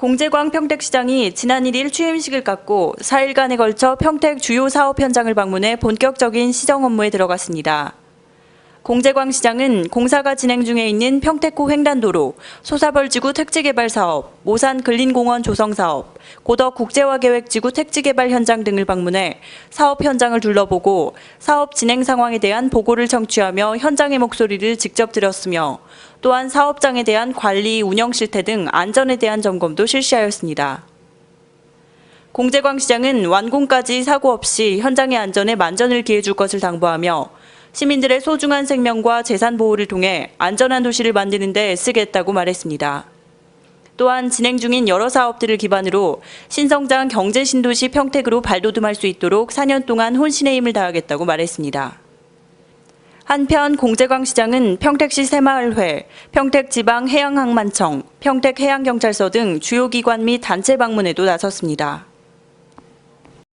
공재광 평택시장이 지난 1일 취임식을 갖고 4일간에 걸쳐 평택 주요 사업 현장을 방문해 본격적인 시정 업무에 들어갔습니다. 공재광 시장은 공사가 진행 중에 있는 평택호 횡단도로, 소사벌지구 택지개발 사업, 모산 근린공원 조성 사업, 고덕 국제화계획지구 택지개발 현장 등을 방문해 사업 현장을 둘러보고 사업 진행 상황에 대한 보고를 청취하며 현장의 목소리를 직접 들었으며 또한 사업장에 대한 관리, 운영 실태 등 안전에 대한 점검도 실시하였습니다. 공재광 시장은 완공까지 사고 없이 현장의 안전에 만전을 기해줄 것을 당부하며 시민들의 소중한 생명과 재산 보호를 통해 안전한 도시를 만드는 데 애쓰겠다고 말했습니다. 또한 진행 중인 여러 사업들을 기반으로 신성장 경제 신도시 평택으로 발돋움할 수 있도록 4년 동안 혼신의 힘을 다하겠다고 말했습니다. 한편 공재광 시장은 평택시 새마을회, 평택지방해양항만청, 평택해양경찰서 등 주요 기관 및 단체 방문에도 나섰습니다.